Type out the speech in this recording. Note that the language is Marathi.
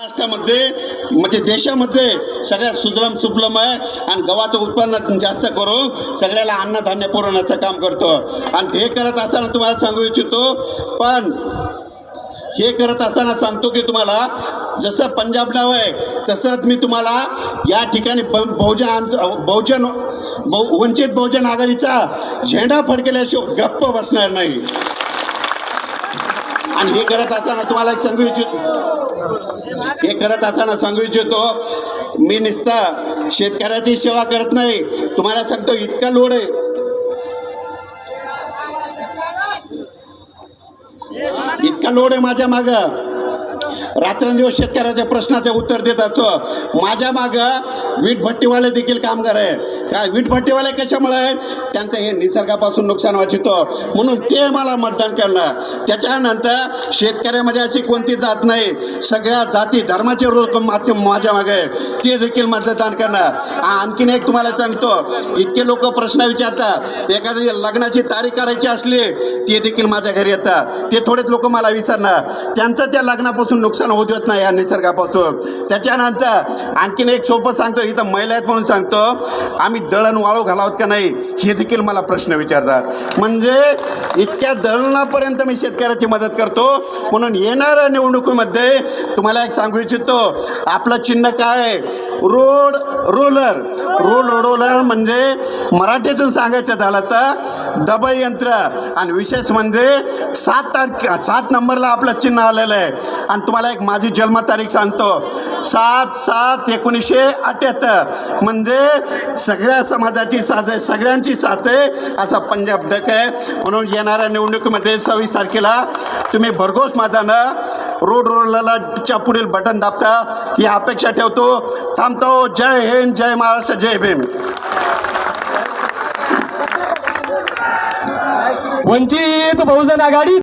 महाराष्ट्रामध्ये म्हणजे देशामध्ये सगळ्यात सुजलम सुफलम आहे आणि गव्हाचं उत्पन्न जास्त करून सगळ्याला अन्नधान्य पुरवण्याचं काम करतो. आणि हे करत असताना तुम्हाला सांगू इच्छितो पण हे करत असताना सांगतो की तुम्हाला जसं पंजाब नाव आहे तसंच मी तुम्हाला या ठिकाणी बहुजन बहुजन बहु वंचित बहुजन आघाडीचा झेंडा फडकेल्याशिवाय गप्प बसणार नाही. आणि हे करत असताना तुम्हाला एक सांगू इच्छितो. हे करत असताना सांगू इच्छितो मी नुसतं शेतकऱ्याची सेवा करत नाही. तुम्हाला सांगतो इतका लोड आहे. इतका लोड आहे माझ्या मागं. रात्रंदिवस शेतकऱ्याच्या प्रश्नाचे उत्तर देत असतो माझ्या मागं वीटभट्टीवाले देखील कामगार आहे काय वीटभट्टीवाले कशामुळे त्यांचं हे निसर्गापासून नुकसान वाचितो. म्हणून ते मला मतदान करणार. त्याच्यानंतर शेतकऱ्यामध्ये अशी कोणती जात नाही. सगळ्या जाती धर्माचे लोक माध्यम माझ्या मागे आहे. ते देखील मतदान करणार. आणखीन एक तुम्हाला सांगतो. इतके लोक प्रश्न विचारतात. एखादी लग्नाची तारीख करायची असली ते देखील माझ्या घरी येतात. ते थोडेच लोक मला विचारणार त्यांचं त्या लग्नापासून नुकसान होत होत नाही या निसर्गापासून. त्याच्यानंतर आणखीन एक सोपं सांगतो इथं महिला आहेत म्हणून सांगतो आम्ही दळण वाळू घालावत का नाही हे देखील मला प्रश्न विचारतात. म्हणजे इतक्या दळणापर्यंत मी शेतकऱ्याची मदत करतो म्हणून येणाऱ्या निवडणुकीमध्ये तुम्हाला एक सांगू इच्छितो आपलं चिन्ह काय आहे? Road roller. रोलर रोलर म्हणजे मराठीतून सांगायचं झालं तर दबाई यंत्र. आणि विशेष म्हणजे सात तारखे सात नंबरला आपलं चिन्ह आलेलं आहे. आणि तुम्हाला एक माझी जन्मतारीख सांगतो. सात सात एकोणीसशे अठ्ठ्याहत्तर म्हणजे सगळ्या समाजाची साथ आहे सगळ्यांची साथ आहे असा पंजाब डक आहे. म्हणून येणाऱ्या निवडणुकीमध्ये सव्वीस तारखेला तुम्ही भरघोस मतानं रोड रोलरला पुढील बटन दाबता ही अपेक्षा ठेवतो. थांबतो. जय हिंद जय महाराष्ट्र जय भीम. वंचित बहुजन आघाडी